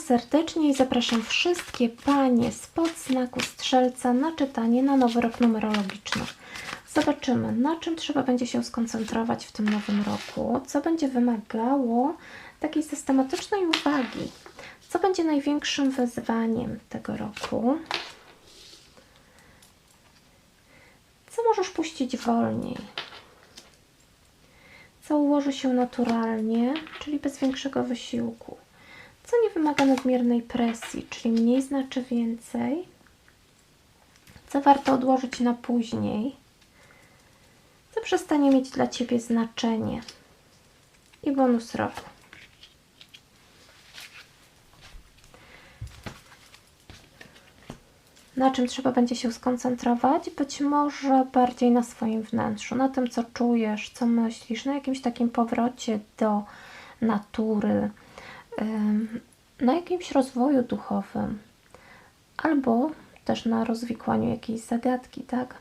serdecznie i zapraszam wszystkie panie spod znaku strzelca na czytanie na nowy rok numerologiczny. Zobaczymy, na czym trzeba będzie się skoncentrować w tym nowym roku, co będzie wymagało takiej systematycznej uwagi, co będzie największym wyzwaniem tego roku, co możesz puścić wolniej, co ułoży się naturalnie, czyli bez większego wysiłku, co nie wymaga nadmiernej presji, czyli mniej znaczy więcej, co warto odłożyć na później, co przestanie mieć dla Ciebie znaczenie i bonus roku. Na czym trzeba będzie się skoncentrować? Być może bardziej na swoim wnętrzu, na tym, co czujesz, co myślisz, na jakimś takim powrocie do natury, na jakimś rozwoju duchowym, albo też na rozwikłaniu jakiejś zagadki, tak?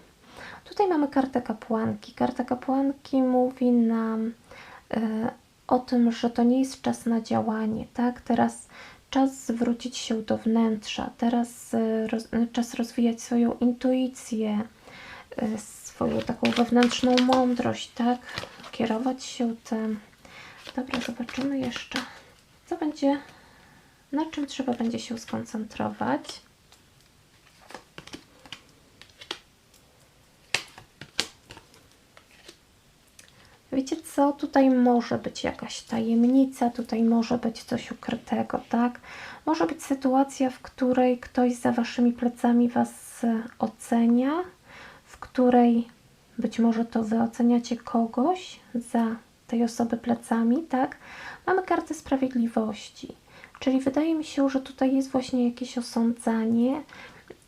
Tutaj mamy kartę kapłanki. Karta kapłanki mówi nam y, o tym, że to nie jest czas na działanie, tak? Teraz czas zwrócić się do wnętrza, teraz y, roz, y, czas rozwijać swoją intuicję, swoją taką wewnętrzną mądrość, tak? Kierować się tym. Dobra, zobaczymy jeszcze, co będzie, na czym trzeba będzie się skoncentrować. Wiecie co? Tutaj może być jakaś tajemnica, tutaj może być coś ukrytego, tak? Może być sytuacja, w której ktoś za waszymi plecami was e, ocenia, w której być może to wy oceniacie kogoś za tej osoby plecami, tak? Mamy kartę sprawiedliwości, czyli wydaje mi się, że tutaj jest właśnie jakieś osądzanie,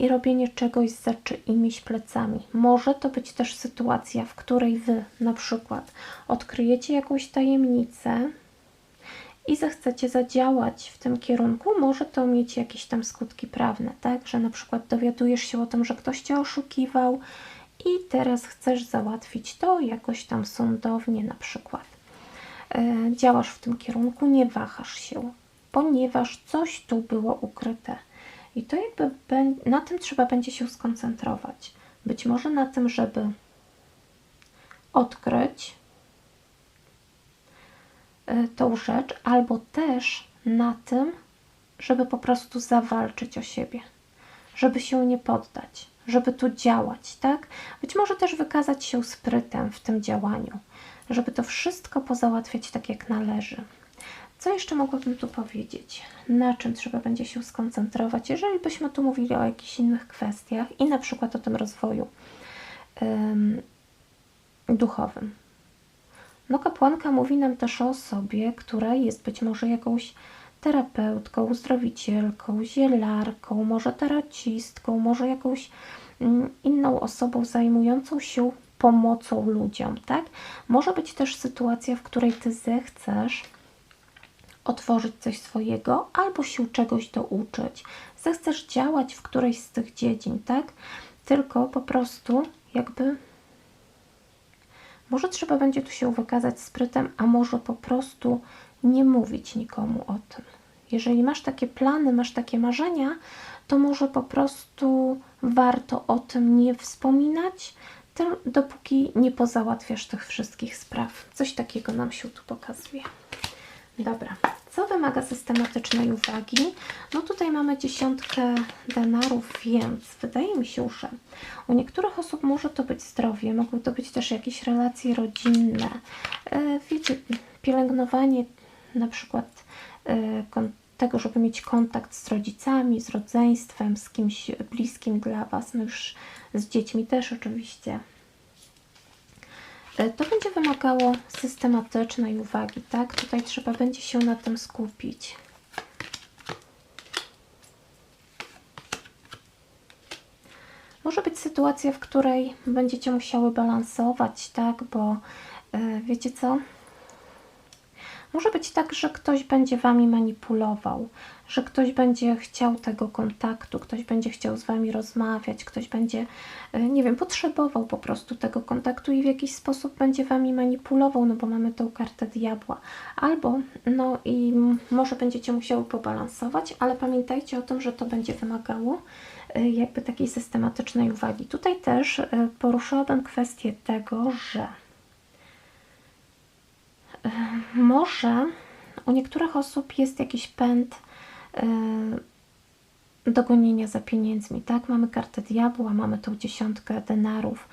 i robienie czegoś za czyimiś plecami. Może to być też sytuacja, w której Wy na przykład odkryjecie jakąś tajemnicę i zechcecie zadziałać w tym kierunku. Może to mieć jakieś tam skutki prawne, tak? Że na przykład dowiadujesz się o tym, że ktoś Cię oszukiwał i teraz chcesz załatwić to jakoś tam sądownie na przykład. E, działasz w tym kierunku, nie wahasz się, ponieważ coś tu było ukryte i to jakby na tym trzeba będzie się skoncentrować. Być może na tym, żeby odkryć e, tą rzecz, albo też na tym, żeby po prostu zawalczyć o siebie, żeby się nie poddać, żeby tu działać, tak? Być może też wykazać się sprytem w tym działaniu, żeby to wszystko pozałatwiać tak jak należy. Co jeszcze mogłabym tu powiedzieć? Na czym trzeba będzie się skoncentrować, jeżeli byśmy tu mówili o jakichś innych kwestiach i na przykład o tym rozwoju ym, duchowym. No kapłanka mówi nam też o osobie, która jest być może jakąś terapeutką, uzdrowicielką, zielarką, może taracistką, może jakąś ym, inną osobą zajmującą się pomocą ludziom, tak? Może być też sytuacja, w której Ty zechcesz otworzyć coś swojego albo się czegoś douczyć. Zechcesz działać w którejś z tych dziedzin, tak? Tylko po prostu jakby może trzeba będzie tu się wykazać sprytem, a może po prostu nie mówić nikomu o tym. Jeżeli masz takie plany, masz takie marzenia, to może po prostu warto o tym nie wspominać, dopóki nie pozałatwiasz tych wszystkich spraw. Coś takiego nam się tu pokazuje. Dobra, co wymaga systematycznej uwagi? No tutaj mamy dziesiątkę denarów, więc wydaje mi się, że u niektórych osób może to być zdrowie, mogą to być też jakieś relacje rodzinne. E, wiecie, pielęgnowanie na przykład e, tego, żeby mieć kontakt z rodzicami, z rodzeństwem, z kimś bliskim dla Was, no już z dziećmi też oczywiście. E, to będzie wymagało systematycznej uwagi, tak? Tutaj trzeba będzie się na tym skupić. Może być sytuacja, w której będziecie musiały balansować, tak? Bo yy, wiecie co? Może być tak, że ktoś będzie Wami manipulował, że ktoś będzie chciał tego kontaktu, ktoś będzie chciał z Wami rozmawiać, ktoś będzie, e, nie wiem, potrzebował po prostu tego kontaktu i w jakiś sposób będzie Wami manipulował, no bo mamy tą kartę diabła. Albo, no i może będziecie musiały pobalansować, ale pamiętajcie o tym, że to będzie wymagało e, jakby takiej systematycznej uwagi. Tutaj też e, poruszyłabym kwestię tego, że może u niektórych osób jest jakiś pęd yy, do gonienia za pieniędzmi, tak? Mamy kartę diabła, mamy tą dziesiątkę denarów.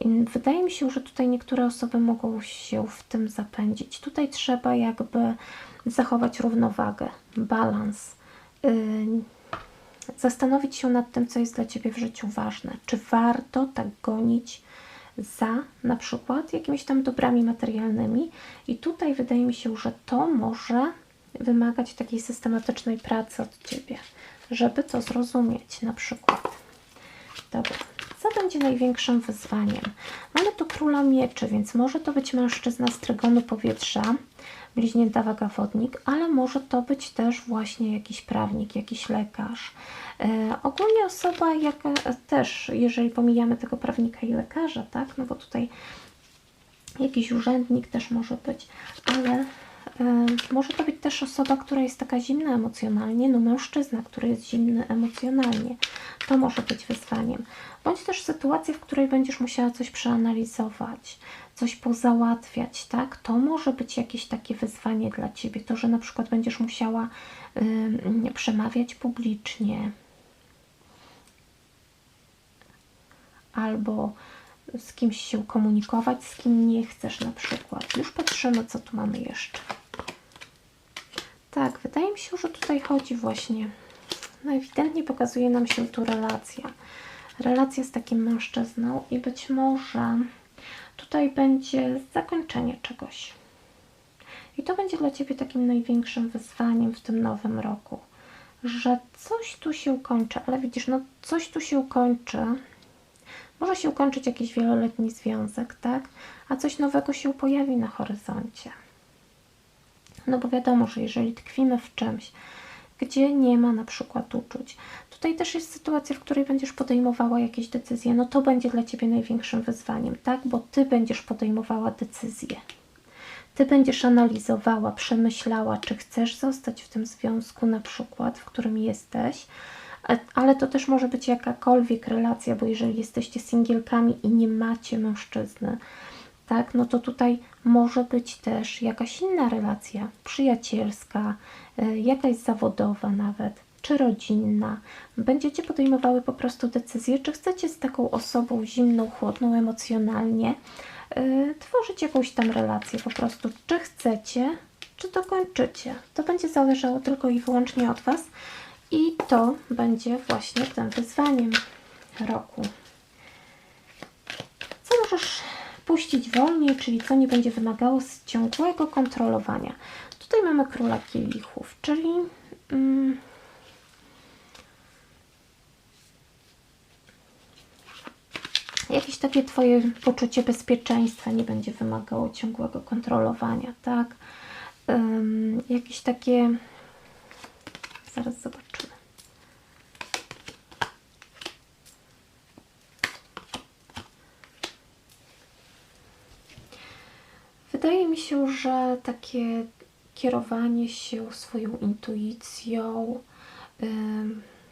I wydaje mi się, że tutaj niektóre osoby mogą się w tym zapędzić. Tutaj trzeba jakby zachować równowagę, balans. Yy, zastanowić się nad tym, co jest dla Ciebie w życiu ważne. Czy warto tak gonić za na przykład jakimiś tam dobrami materialnymi i tutaj wydaje mi się, że to może wymagać takiej systematycznej pracy od Ciebie, żeby to zrozumieć na przykład. Dobra, będzie największym wyzwaniem? Mamy tu króla mieczy, więc może to być mężczyzna z trygonu powietrza, bliźnięta waga wodnik, ale może to być też właśnie jakiś prawnik, jakiś lekarz. E, ogólnie osoba, jaka też, jeżeli pomijamy tego prawnika i lekarza, tak, no bo tutaj jakiś urzędnik też może być, ale może to być też osoba, która jest taka zimna emocjonalnie, no mężczyzna, który jest zimny emocjonalnie. To może być wyzwaniem. Bądź też sytuacja, w której będziesz musiała coś przeanalizować, coś pozałatwiać, tak? To może być jakieś takie wyzwanie dla Ciebie. To, że na przykład będziesz musiała y, przemawiać publicznie, albo z kimś się komunikować, z kim nie chcesz na przykład. Już patrzymy, co tu mamy jeszcze. Tak, wydaje mi się, że tutaj chodzi właśnie, no ewidentnie pokazuje nam się tu relacja. Relacja z takim mężczyzną i być może tutaj będzie zakończenie czegoś. I to będzie dla Ciebie takim największym wyzwaniem w tym nowym roku, że coś tu się kończy, ale widzisz, no coś tu się kończy, może się ukończyć jakiś wieloletni związek, tak? A coś nowego się pojawi na horyzoncie. No bo wiadomo, że jeżeli tkwimy w czymś, gdzie nie ma na przykład uczuć. Tutaj też jest sytuacja, w której będziesz podejmowała jakieś decyzje. No to będzie dla Ciebie największym wyzwaniem, tak? Bo Ty będziesz podejmowała decyzje. Ty będziesz analizowała, przemyślała, czy chcesz zostać w tym związku na przykład, w którym jesteś, ale to też może być jakakolwiek relacja, bo jeżeli jesteście singielkami i nie macie mężczyzny, tak, no to tutaj może być też jakaś inna relacja, przyjacielska, y, jakaś zawodowa nawet, czy rodzinna. Będziecie podejmowały po prostu decyzję, czy chcecie z taką osobą zimną, chłodną emocjonalnie yy, tworzyć jakąś tam relację po prostu, czy chcecie, czy to kończycie. To będzie zależało tylko i wyłącznie od Was. I to będzie właśnie tym wyzwaniem roku. Co możesz puścić wolniej, czyli co nie będzie wymagało ciągłego kontrolowania. Tutaj mamy króla kielichów, czyli mm, jakieś takie Twoje poczucie bezpieczeństwa nie będzie wymagało ciągłego kontrolowania, tak? Um, jakieś takie Zaraz zobaczymy. Wydaje mi się, że takie kierowanie się swoją intuicją,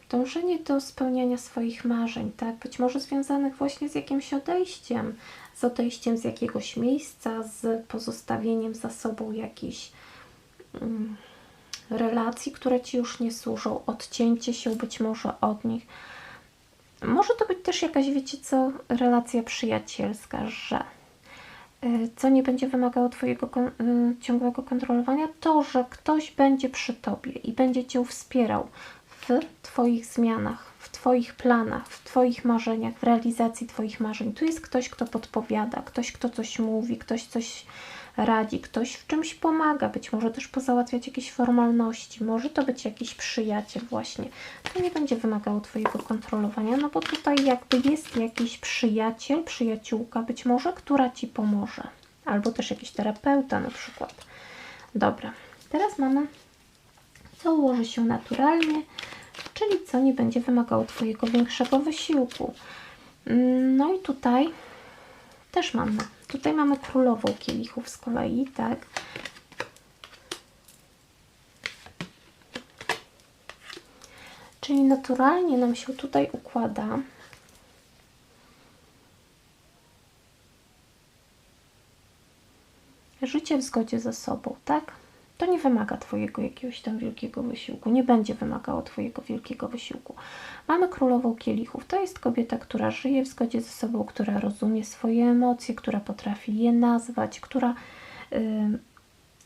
dążenie do spełniania swoich marzeń, tak? Być może związanych właśnie z jakimś odejściem, z odejściem z jakiegoś miejsca, z pozostawieniem za sobą jakichś relacji, które Ci już nie służą, odcięcie się być może od nich. Może to być też jakaś, wiecie co, relacja przyjacielska, że co nie będzie wymagało Twojego y, ciągłego kontrolowania, to, że ktoś będzie przy Tobie i będzie Cię wspierał w Twoich zmianach, w Twoich planach, w Twoich marzeniach, w realizacji Twoich marzeń. Tu jest ktoś, kto podpowiada, ktoś, kto coś mówi, ktoś coś radzi, ktoś w czymś pomaga, być może też pozałatwiać jakieś formalności, może to być jakiś przyjaciel właśnie. To nie będzie wymagało Twojego kontrolowania, no bo tutaj jakby jest jakiś przyjaciel, przyjaciółka być może, która Ci pomoże. Albo też jakiś terapeuta na przykład. Dobra, teraz mamy co ułoży się naturalnie, czyli co nie będzie wymagało Twojego większego wysiłku. Mm, No i tutaj też mamy. Tutaj mamy królową kielichów z kolei, tak? Czyli naturalnie nam się tutaj układa. Życie w zgodzie ze sobą, tak? To nie wymaga Twojego jakiegoś tam wielkiego wysiłku, nie będzie wymagało Twojego wielkiego wysiłku. Mamy królową kielichów. To jest kobieta, która żyje w zgodzie ze sobą, która rozumie swoje emocje, która potrafi je nazwać, która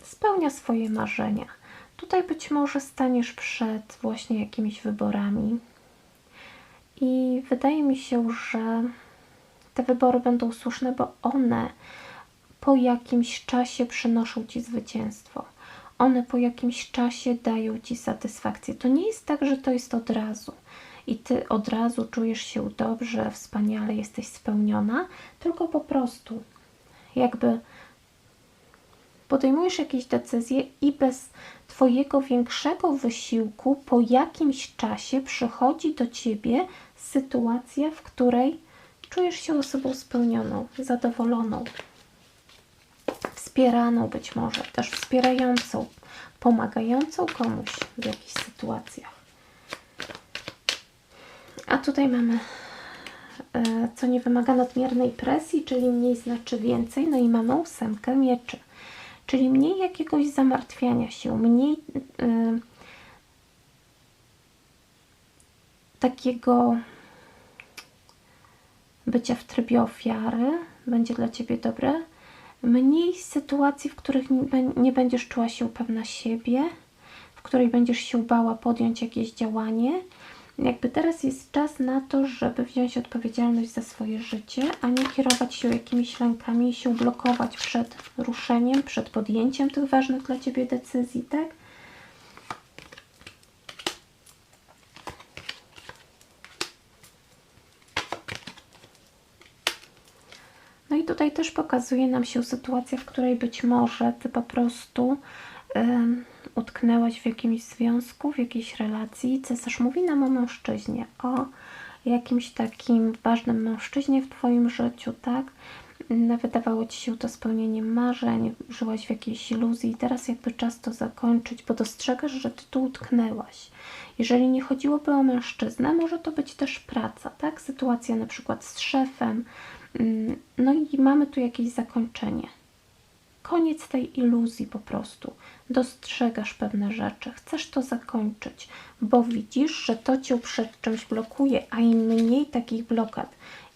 spełnia swoje marzenia. Tutaj być może staniesz przed właśnie jakimiś wyborami i wydaje mi się, że te wybory będą słuszne, bo one po jakimś czasie przynoszą Ci zwycięstwo. One po jakimś czasie dają Ci satysfakcję. To nie jest tak, że to jest od razu i Ty od razu czujesz się dobrze, wspaniale, jesteś spełniona, tylko po prostu jakby podejmujesz jakieś decyzje i bez Twojego większego wysiłku po jakimś czasie przychodzi do Ciebie sytuacja, w której czujesz się osobą spełnioną, zadowoloną, wspieraną być może, też wspierającą, pomagającą komuś w jakichś sytuacjach. A tutaj mamy, e, co nie wymaga nadmiernej presji, czyli mniej znaczy więcej, no i mamy ósemkę mieczy, czyli mniej jakiegoś zamartwiania się, mniej y, takiego bycia w trybie ofiary będzie dla Ciebie dobre. Mniej sytuacji, w których nie, będziesz czuła się pewna siebie, w której będziesz się bała podjąć jakieś działanie. Jakby teraz jest czas na to, żeby wziąć odpowiedzialność za swoje życie, a nie kierować się jakimiś lękami i się blokować przed ruszeniem, przed podjęciem tych ważnych dla Ciebie decyzji, tak? I tutaj też pokazuje nam się sytuacja, w której być może Ty po prostu utknęłaś w jakimś związku, w jakiejś relacji. Cesarz mówi nam o mężczyźnie, o jakimś takim ważnym mężczyźnie w Twoim życiu, tak? Wydawało Ci się to spełnieniem marzeń, żyłaś w jakiejś iluzji i teraz jakby czas to zakończyć, bo dostrzegasz, że Ty tu utknęłaś. Jeżeli nie chodziłoby o mężczyznę, może to być też praca, tak? Sytuacja na przykład z szefem, no i mamy tu jakieś zakończenie. Koniec tej iluzji po prostu. Dostrzegasz pewne rzeczy, chcesz to zakończyć, bo widzisz, że to cię przed czymś blokuje, a im mniej takich blokad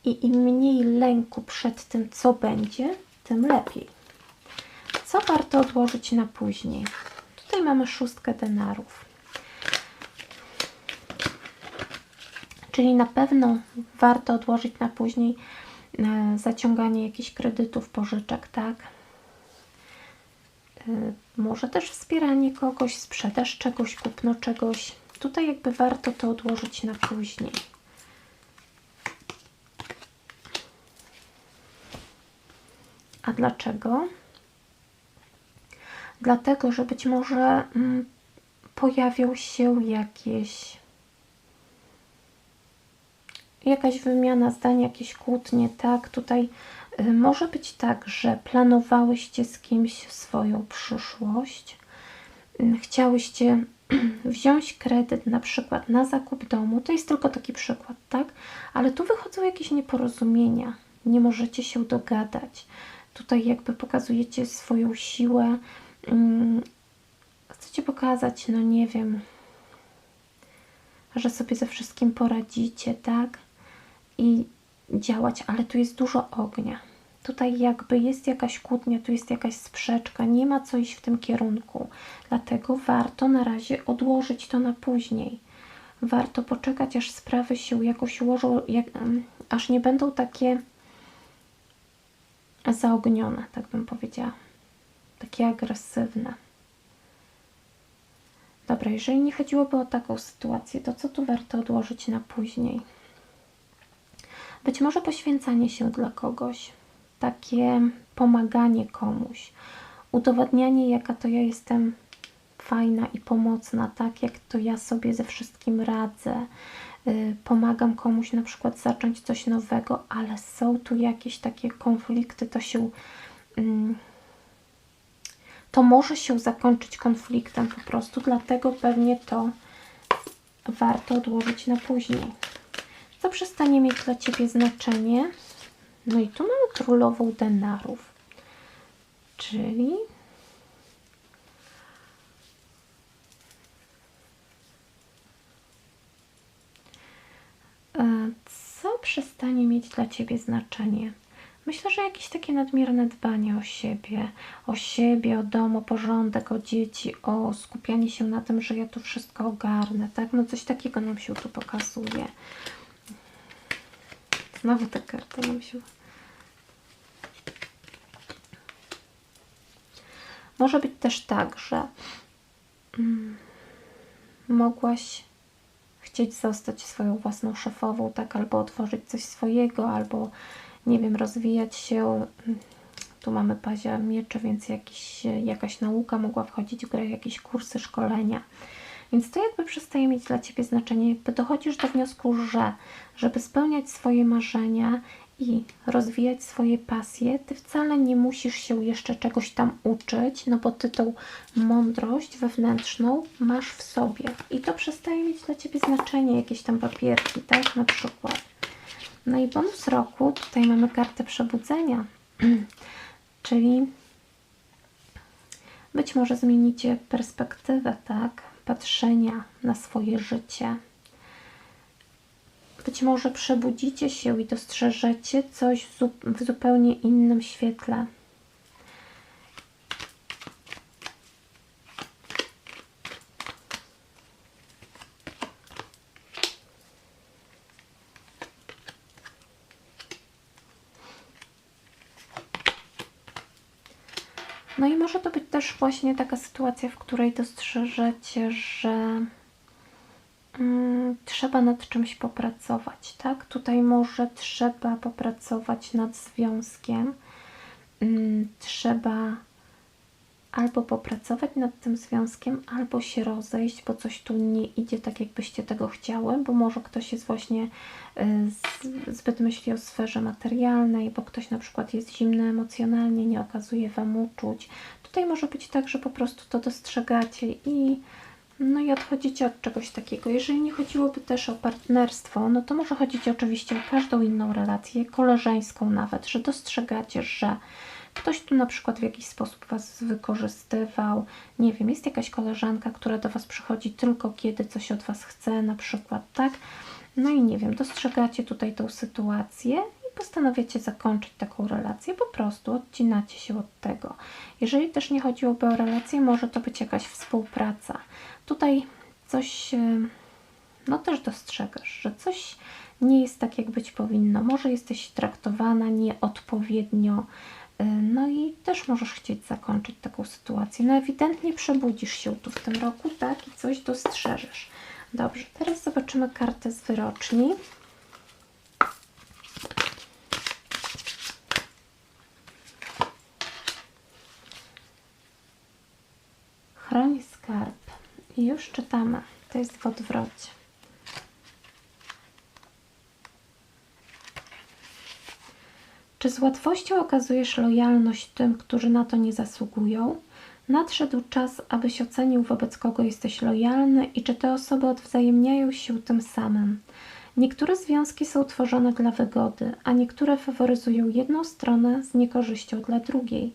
i im mniej lęku przed tym, co będzie, tym lepiej. Co warto odłożyć na później? Tutaj mamy szóstkę denarów. Czyli na pewno warto odłożyć na później zaciąganie jakichś kredytów, pożyczek, tak? E, może też wspieranie kogoś, sprzedaż czegoś, kupno czegoś. Tutaj jakby warto to odłożyć na później. A dlaczego? Dlatego, że być może mm, pojawią się jakieś jakaś wymiana zdań, jakieś kłótnie, tak? Tutaj y, może być tak, że planowałyście z kimś swoją przyszłość, y, chciałyście wziąć kredyt na przykład na zakup domu, to jest tylko taki przykład, tak? Ale tu wychodzą jakieś nieporozumienia, nie możecie się dogadać. Tutaj jakby pokazujecie swoją siłę, mm, chcecie pokazać, no nie wiem, że sobie ze wszystkim poradzicie, tak? I działać, ale tu jest dużo ognia. Tutaj jakby jest jakaś kłótnia, tu jest jakaś sprzeczka, nie ma co iść w tym kierunku. Dlatego warto na razie odłożyć to na później. Warto poczekać, aż sprawy się jakoś ułożą, jak, aż nie będą takie zaognione, tak bym powiedziała. Takie agresywne. Dobra, jeżeli nie chodziłoby o taką sytuację, to co tu warto odłożyć na później? Być może poświęcanie się dla kogoś, takie pomaganie komuś, Udowadnianie, jaka to ja jestem fajna i pomocna, tak jak to ja sobie ze wszystkim radzę. Y, pomagam komuś na przykład zacząć coś nowego, ale są tu jakieś takie konflikty, to się mm, to może się zakończyć konfliktem po prostu, dlatego pewnie to warto odłożyć na później. Co przestanie mieć dla Ciebie znaczenie? No i tu mamy królową denarów, czyli e, co przestanie mieć dla Ciebie znaczenie? Myślę, że jakieś takie nadmierne dbanie o siebie, o siebie, o dom, o porządek, o dzieci, o skupianie się na tym, że ja tu wszystko ogarnę, tak? No coś takiego nam się tu pokazuje. Znowu ta karta nam się... Może być też tak, że mm, mogłaś chcieć zostać swoją własną szefową, tak? Albo otworzyć coś swojego, albo nie wiem, rozwijać się. Tu mamy pazia mieczy, więc jakiś, jakaś nauka mogła wchodzić w grę, jakieś kursy, szkolenia. Więc to jakby przestaje mieć dla Ciebie znaczenie, jakby dochodzisz do wniosku, że żeby spełniać swoje marzenia i rozwijać swoje pasje, Ty wcale nie musisz się jeszcze czegoś tam uczyć, no bo Ty tą mądrość wewnętrzną masz w sobie. I to przestaje mieć dla Ciebie znaczenie, jakieś tam papierki, tak, na przykład. No i bonus roku, tutaj mamy kartę przebudzenia, czyli być może zmienicie perspektywę, tak, patrzenia na swoje życie. Być może przebudzicie się i dostrzeżecie coś w zupełnie innym świetle. No i może to być też właśnie taka sytuacja, w której dostrzeżecie, że mm, trzeba nad czymś popracować, tak? Tutaj może trzeba popracować nad związkiem, mm, trzeba albo popracować nad tym związkiem, albo się rozejść, bo coś tu nie idzie tak, jakbyście tego chciały, bo może ktoś jest właśnie y, zbyt myśli o sferze materialnej, bo ktoś na przykład jest zimny emocjonalnie, nie okazuje Wam uczuć. Tutaj może być tak, że po prostu to dostrzegacie i no i odchodzicie od czegoś takiego. Jeżeli nie chodziłoby też o partnerstwo, no to może chodzić oczywiście o każdą inną relację, koleżeńską nawet, że dostrzegacie, że Ktoś tu na przykład w jakiś sposób Was wykorzystywał. Nie wiem, jest jakaś koleżanka, która do Was przychodzi tylko kiedy coś od Was chce, na przykład, tak? No i nie wiem, dostrzegacie tutaj tą sytuację i postanawiacie zakończyć taką relację, po prostu odcinacie się od tego. Jeżeli też nie chodziłoby o relację, może to być jakaś współpraca. Tutaj coś, e, no też dostrzegasz, że coś nie jest tak, jak być powinno. Może jesteś traktowana nieodpowiednio, no i też możesz chcieć zakończyć taką sytuację. No ewidentnie przebudzisz się tu w tym roku, tak? I coś dostrzeżesz. Dobrze, teraz zobaczymy kartę z wyroczni. Chroń skarb. I już czytamy. To jest w odwrocie. Czy z łatwością okazujesz lojalność tym, którzy na to nie zasługują? Nadszedł czas, abyś ocenił, wobec kogo jesteś lojalny i czy te osoby odwzajemniają się tym samym. Niektóre związki są tworzone dla wygody, a niektóre faworyzują jedną stronę z niekorzyścią dla drugiej.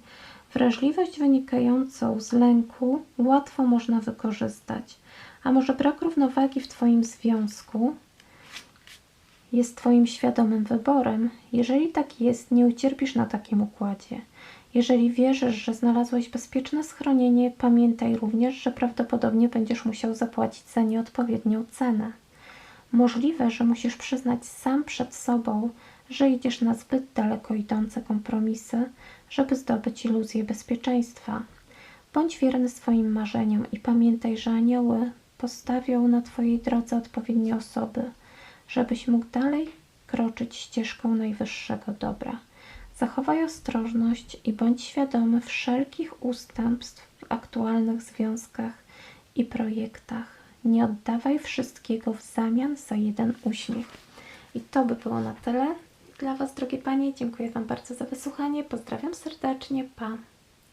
Wrażliwość wynikającą z lęku łatwo można wykorzystać. A może brak równowagi w Twoim związku jest Twoim świadomym wyborem. Jeżeli tak jest, nie ucierpisz na takim układzie. Jeżeli wierzysz, że znalazłeś bezpieczne schronienie, pamiętaj również, że prawdopodobnie będziesz musiał zapłacić za nie odpowiednią cenę. Możliwe, że musisz przyznać sam przed sobą, że idziesz na zbyt daleko idące kompromisy, żeby zdobyć iluzję bezpieczeństwa. Bądź wierny swoim marzeniom i pamiętaj, że anioły postawią na Twojej drodze odpowiednie osoby – żebyś mógł dalej kroczyć ścieżką najwyższego dobra. Zachowaj ostrożność i bądź świadomy wszelkich ustępstw w aktualnych związkach i projektach. Nie oddawaj wszystkiego w zamian za jeden uśmiech. I to by było na tyle dla Was, drogie Panie. Dziękuję Wam bardzo za wysłuchanie. Pozdrawiam serdecznie. Pa.